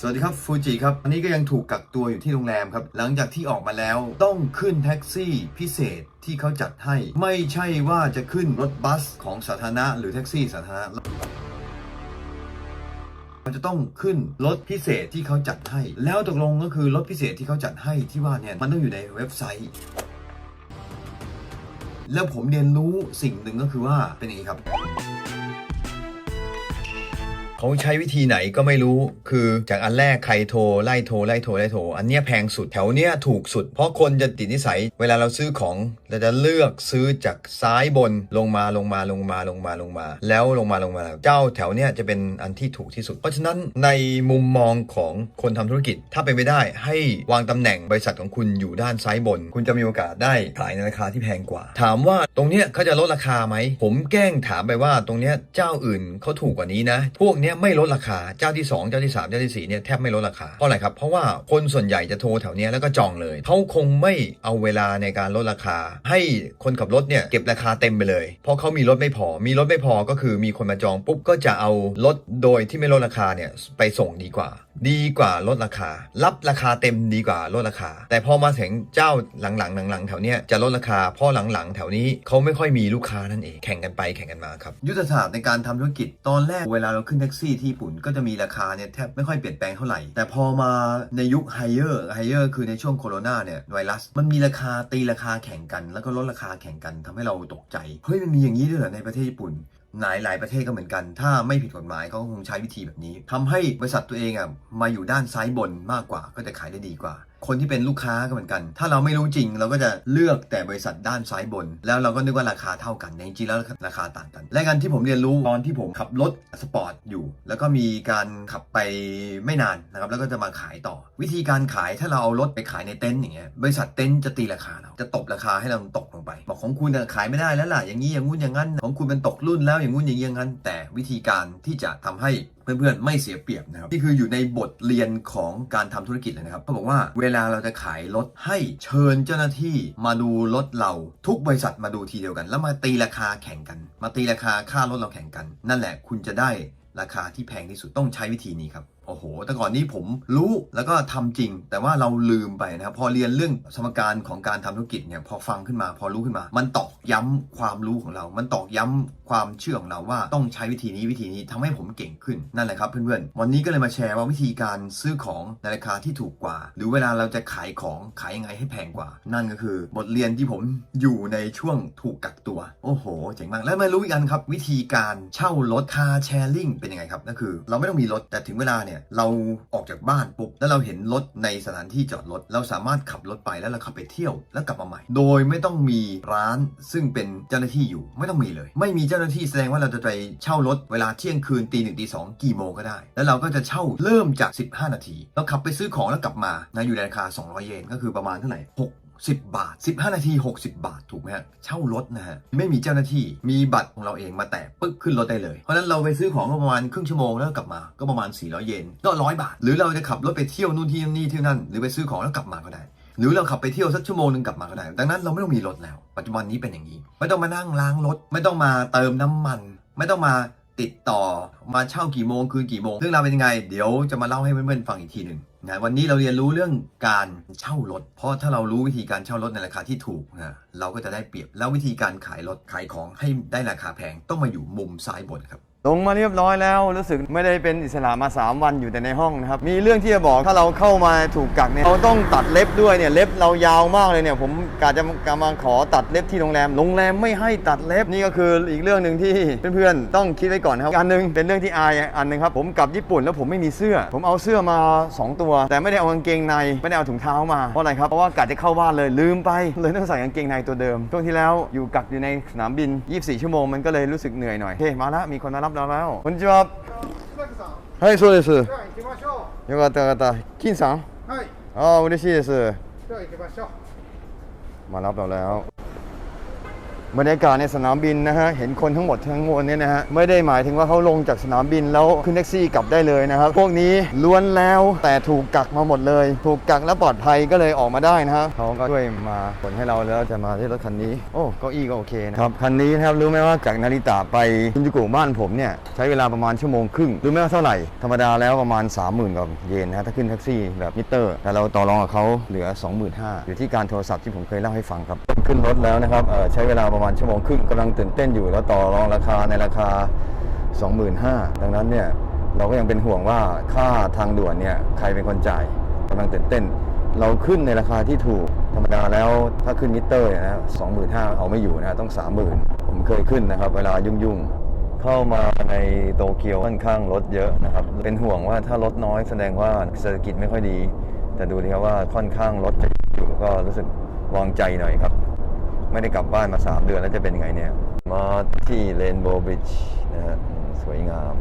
สวัสดีครับฟูจิครับอันนี้ก็ยังถูกกักตัวอยู่ที่โรงแรมครับ หลังจากที่ออกมาแล้วต้องขึ้นแท็กซี่พิเศษที่เขาจัดให้ ไม่ใช่ว่าจะขึ้นรถบัสของสาธารณะหรือแท็กซี่สาธารณะมันจะต้องขึ้นรถพิเศษที่เขาจัดให้ แล้วตกลงก็คือรถพิเศษที่เขาจัดให้ที่ว่าเนี่ยมันต้องอยู่ในเว็บไซต์ แล้วผมเรียนรู้สิ่งหนึ่งก็คือว่าเป็นอย่างนี้ครับ เขาใช้วิธีไหนก็ไม่รู้ คือจากอันแรกใครโทรไล่โทรไล่โทรไล่โทร อันเนี้ยแพงสุดแถวเนี้ยถูกสุด เพราะคนจะติดนิสัย เวลาเราซื้อของเราจะเลือกซื้อจากซ้ายบนลงมาลงมาลงมาลงมาลงมา แล้วลงมาลงมา เจ้าแถวเนี้ยจะเป็นอันที่ถูกที่สุด เพราะฉะนั้นในมุมมองของคนทำธุรกิจ ถ้าเป็นไปได้ให้วางตำแหน่งบริษัทของคุณอยู่ด้านซ้ายบน คุณจะมีโอกาสได้ขายในราคาที่แพงกว่า ถามว่าตรงเนี้ยเขาจะลดราคาไหมผมแกล้งถามไปว่าตรงเนี้ยเจ้าอื่นเขาถูกกว่านี้นะ พวกเนี้ยไม่ลดราคาเจ้าที่ 2 เจ้าที่ 3 เจ้าที่ 4 เนี่ยแทบไม่ลดราคา เพราะอะไรครับ เพราะว่าคนส่วนใหญ่จะโทรแถวเนี้ยแล้วก็จองเลย เขาคงไม่เอาเวลาในการลดราคา ให้คนขับรถเนี่ยเก็บราคาเต็มไปเลย เพราะเขามีรถไม่พอ มีรถไม่พอก็คือมีคนมาจองปุ๊บก็จะเอารถโดยที่ไม่ลดราคาเนี่ยไปส่งดีกว่า ดีกว่าลดราคา รับราคาเต็มดีกว่าลดราคา แต่พอมาถึงเจ้าหลังๆหลังๆแถวเนี้ยจะลดราคาเพราะหลังๆ แถวนี้เขาไม่ค่อยมีลูกค้านั่นเองแข่งกันไปแข่งกันมาครับยุทธศาสตร์ในการทำธุรกิจตอนแรกเวลาเราขึ้นแท็กซี่ที่ญี่ปุ่นก็จะมีราคาเนี่ยแทบไม่ค่อยเปลี่ยนแปลงเท่าไหร่ แต่พอมาในยุคไฮเออร์ไฮเออร์คือในช่วงโควิดเนี่ยไวรัสมันมีราคาตีราคาแข่งกัน แล้วก็ลดราคาแข่งกันทำให้เราตกใจเฮ้ยมันมีอย่างนี้ด้วยเหรอในประเทศญี่ปุ่น หลายหลายประเทศก็เหมือนกัน ถ้าไม่ผิดกฎหมายเขาคงใช้วิธีแบบนี้ทำให้บริษัทตัวเองอะมาอยู่ด้านซ้ายบนมากกว่าก็จะขายได้ดีกว่า คนที่เป็นลูกค้าก็เหมือนกัน ถ้าเราไม่รู้จริงเราก็จะเลือกแต่บริษัทด้านซ้ายบน แล้วเราก็นึกว่าราคาเท่ากันแต่จริงๆแล้วราคาต่างกัน และการที่ผมเรียนรู้ตอนที่ผมขับรถสปอร์ตอยู่ แล้วก็มีการขับไปไม่นานนะครับแล้วก็จะมาขายต่อ วิธีการขายถ้าเราเอารถไปขายในเต็นท์อย่างเงี้ยบริษัทเต็นท์จะตีราคาเราจะตบราคาให้เราตกลงไป บอกของคุณน่ะขายไม่ได้แล้วล่ะอย่างนี้อย่างงู้นอย่างนั้นของคุณเป็นตกรุ่นแล้วอย่างงู้นอย่างนี้อย่างนั้นแต่วิธีการที่จะทำให้เพื่อนๆไม่เสียเปรียบนะครับนี่คืออยู่ในบทเรียนของการทำธุรกิจเลยนะครับเขาบอกว่าเวลาเราจะขายรถให้เชิญเจ้าหน้าที่มาดูรถเราทุกบริษัทมาดูทีเดียวกัน แล้วมาตีราคาแข่งกัน มาตีราคาค่ารถเราแข่งกัน นั่นแหละคุณจะได้ราคาที่แพงที่สุดต้องใช้วิธีนี้ครับ โอ้โห แต่ก่อนนี้ผมรู้แล้วก็ทำจริง แต่ว่าเราลืมไปนะครับ พอเรียนเรื่องสมการของการทำธุรกิจเนี่ย พอฟังขึ้นมา พอรู้ขึ้นมา มันตอกย้ำความรู้ของเรา มันตอกย้ำความเชื่อของเราว่าต้องใช้วิธีนี้วิธีนี้ทำให้ผมเก่งขึ้น นั่นแหละครับเพื่อนๆ วันนี้ก็เลยมาแชร์ว่าวิธีการซื้อของในราคาที่ถูกกว่า หรือเวลาเราจะขายของขายยังไงให้แพงกว่า นั่นก็คือบทเรียนที่ผมอยู่ในช่วงถูกกักตัว โอ้โห เจ๋งมาก แล้วมารู้อีกอันครับ วิธีการเช่ารถคาแชร์ลิงเป็นยังไงครับนั่นคือ เราไม่ต้องมีรถ แต่ถึงเวลาเนี่ยเราออกจากบ้านปุ๊บแล้วเราเห็นรถในสถานที่จอดรถเราสามารถขับรถไปแล้วเราขับไปเที่ยวแล้วกลับมาใหม่ โดยไม่ต้องมีร้านซึ่งเป็นเจ้าหน้าที่อยู่ไม่ต้องมีเลย ไม่มีเจ้าหน้าที่แสดงว่าเราจะไปเช่ารถเวลาเที่ยงคืนตีหนึ่งตีสองกี่โมงก็ได้ แล้วเราก็จะเช่าเริ่มจาก 15 นาที เราขับไปซื้อของแล้วกลับมานะอยู่ในราคา 200 เยนก็คือประมาณเท่าไหร่6 10 บาท 15 นาที 60 บาท ถูกไหมฮะ เช่ารถนะฮะ ไม่มีเจ้าหน้าที่ มีบัตรของเราเองมาแตะปึ๊กขึ้นรถได้เลย เพราะนั้นเราไปซื้อของก็ประมาณครึ่งชั่วโมงแล้วกลับมา ก็ประมาณ 400 เยน ก็ร้อยบาท หรือเราจะขับรถไปเที่ยวนู่นที่นี่ที่นั่น หรือไปซื้อของแล้วกลับมาก็ได้ หรือเราขับไปเที่ยวสักชั่วโมงหนึงกลับมาก็ได้ ดังนั้นเราไม่ต้องมีรถแล้ว ปัจจุบันนี้เป็นอย่างนี้ ไม่ต้องมานั่งล้างรถ ไม่ต้องมาเติมน้ำมัน ไม่ต้องมา ติดต่อมาเช่ากี่โมงคืนกี่โมงเรื่องราวเป็นยังไง เดี๋ยวจะมาเล่าให้เพื่อนๆฟังอีกทีหนึ่งนะวันนี้เราเรียนรู้เรื่องการเช่ารถ เพราะถ้าเรารู้วิธีการเช่ารถในราคาที่ถูกนะเราก็จะได้เปรียบแล้ววิธีการขายรถขายของให้ได้ราคาแพงต้องมาอยู่มุมซ้ายบนครับ ลงมาเรียบร้อยแล้วรู้สึกไม่ได้เป็นอิสระมา 3 วันอยู่แต่ในห้องนะครับ มีเรื่องที่จะบอกถ้าเราเข้ามาถูกกักเนี่ยเราต้องตัดเล็บด้วยเนี่ยเล็บเรายาวมากเลยเนี่ย ผมกะจะกำลังขอตัดเล็บที่โรงแรมโรงแรมไม่ให้ตัดเล็บนี่ก็คืออีกเรื่องหนึ่งที่เพื่อนๆต้องคิดไว้ก่อนครับอันหนึงเป็นเรื่องที่อายอันหนึงครับผมกลับญี่ปุ่นแล้วผมไม่มีเสื้อ ผมเอาเสื้อมา 2 ตัว แต่ไม่ได้เอากางเกงในไม่ได้เอาถุงเท้ามาเพราะอะไรครับเพราะว่ากะจะเข้าบ้านเลยลืมไป เลยต้องใส่กางเกงในตัวเดิมช่วงที่แล้วอยู่กักอยู่ในสนามบิน 24 ชั่วโมงมันก็เลยรู้สึกเหนื่อยหน่อยโอเคมาแล้วมีคนมารับこんにちは。はいそうです。よかったよかった。金さん？はい。ああ嬉しいです。行きましょう。まあ、ラブラブ บรรยากาศในสนามบินนะฮะ เห็นคนทั้งหมดทั้งมวลเนี่ยนะฮะ ไม่ได้หมายถึงว่าเขาลงจากสนามบินแล้วขึ้นแท็กซี่กลับได้เลยนะครับ พวกนี้ล้วนแล้วแต่ถูกกักมาหมดเลย ถูกกักและปลอดภัยก็เลยออกมาได้นะฮะเขาก็ช่วยมาขนให้เราแล้วจะมาที่รถคันนี้ โอ้เก้าอี้ก็โอเคนะครับ คันนี้นะครับรู้ไหมว่าจากนาริตะไปชินจูกุบ้านผมเนี่ยใช้เวลาประมาณชั่วโมงครึ่ง รู้ไหมว่าเท่าไหร่ ธรรมดาแล้วประมาณ 30,000กว่าเยนนะฮะถ้าขึ้นแท็กซี่แบบมิเตอร์ แต่เราต่อรองกับเขาเหลือ 25,000อยู่ที่การโทรศัพท์ที่ผมเคยเล่าให้ฟังครับ ขึ้นรถแล้วนะครับเอ่อใช้เวลาประมาณชั่วโมงครึ่งกำลังตื่นเต้นอยู่แล้วต่อรองราคาในราคา 25,000ดังนั้นเนี่ยเราก็ยังเป็นห่วงว่าค่าทางด่วนเนี่ยใครเป็นคนจ่ายกำลังตื่นเต้น เราขึ้นในราคาที่ถูกธรรมดาแล้วถ้าขึ้นมิเตอร์เนี่ยนะสองหมื่นห้าเอาไม่อยู่นะต้องสามหมื่นผมเคยขึ้นนะครับ เวลายุ่งๆ เข้ามาในโตเกียวค่อนข้างรถเยอะนะครับ เป็นห่วงว่าถ้ารถน้อยแสดงว่าเศรษฐกิจไม่ค่อยดี แต่ดูดีครับว่าค่อนข้างรถจะอยู่ก็รู้สึกวางใจหน่อยครับ ไม่ได้กลับบ้านมา 3 เดือนแล้วจะเป็นยังไงเนี่ย มาที่เรนโบว์บริดจ์นะฮะสวยงาม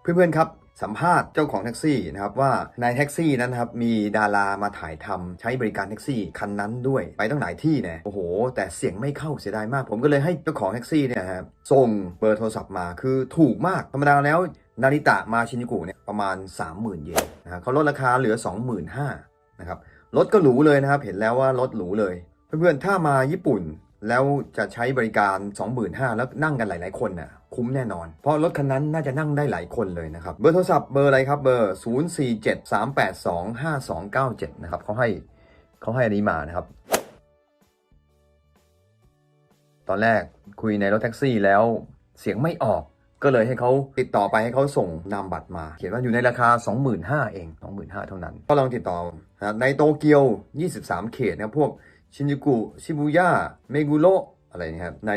เพื่อนๆครับสัมภาษณ์เจ้าของแท็กซี่นะครับว่าในแท็กซี่นั้นครับมีดารามาถ่ายทำใช้บริการแท็กซี่คันนั้นด้วยไปตั้งหลายที่เนี่ยโอ้โห แต่เสียงไม่เข้าเสียดายมาก ผมก็เลยให้เจ้าของแท็กซี่เนี่ยครับส่งเบอร์โทรศัพท์มาคือถูกมากธรรมดาแล้ว นาริตะมาชินิกุเนี่ยประมาณ 30,000 เยนนะฮะเขาลดราคาเหลือ 25,000นะครับ รถก็หรูเลยนะครับ เห็นแล้วว่ารถหรูเลย เพื่อนๆ ถ้ามาญี่ปุ่นแล้วจะใช้บริการ 25,000แล้วนั่งกันหลาย ๆ คนน่ะ คุ้มแน่นอน เพราะรถคันนั้นน่าจะนั่งได้หลายคนเลยนะครับ เบอร์โทรศัพท์เบอร์อะไรครับ เบอร์ 0473825297 นะครับเขาให้เขาให้อันนี้มานะครับ ตอนแรกคุยในรถแท็กซี่แล้วเสียงไม่ออก ก็เลยให้เขาติดต่อไปให้เขาส่งนามบัตรมา เขียนว่าอยู่ในราคา 25,000 เอง 25,000 เท่านั้น ก็ลองติดต่อนะในโตเกียว 23 เขตนะครับพวกชินจูกุ ชิบุย่า เมกุโระอะไรนะครับ ใน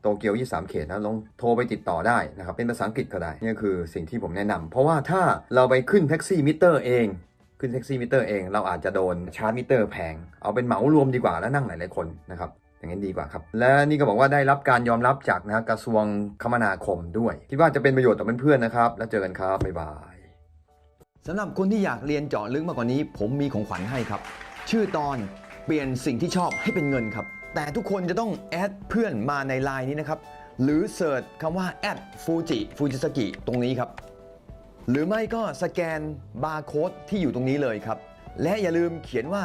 โตเกียว 23 เขตนะลองโทรไปติดต่อได้นะครับ เป็นภาษาอังกฤษก็ได้ นี่คือสิ่งที่ผมแนะนำเพราะว่าถ้าเราไปขึ้นแท็กซี่มิเตอร์เองขึ้นแท็กซี่มิเตอร์เองเราอาจจะโดนชาร์จมิเตอร์แพง เอาเป็นเหมารวมดีกว่าแล้วนั่งหลายๆคนนะครับ อย่างนั้นดีกว่าครับ และนี่ก็บอกว่าได้รับการยอมรับจากนะกระทรวงคมนาคมด้วย คิดว่าจะเป็นประโยชน์ต่อเพื่อนๆนะครับ แล้วเจอกันครับ บ๊ายบายสำหรับคนที่อยากเรียนเจาะลึกมากกว่านี้ ผมมีของขวัญให้ครับ ชื่อตอนเปลี่ยนสิ่งที่ชอบให้เป็นเงินครับ แต่ทุกคนจะต้องแอดเพื่อนมาในไลน์นี้นะครับ หรือเสิร์ชคำว่าแอดฟูจิฟูจิสกิตรงนี้ครับ หรือไม่ก็สแกนบาร์โค้ดที่อยู่ตรงนี้เลยครับ และอย่าลืมเขียนว่า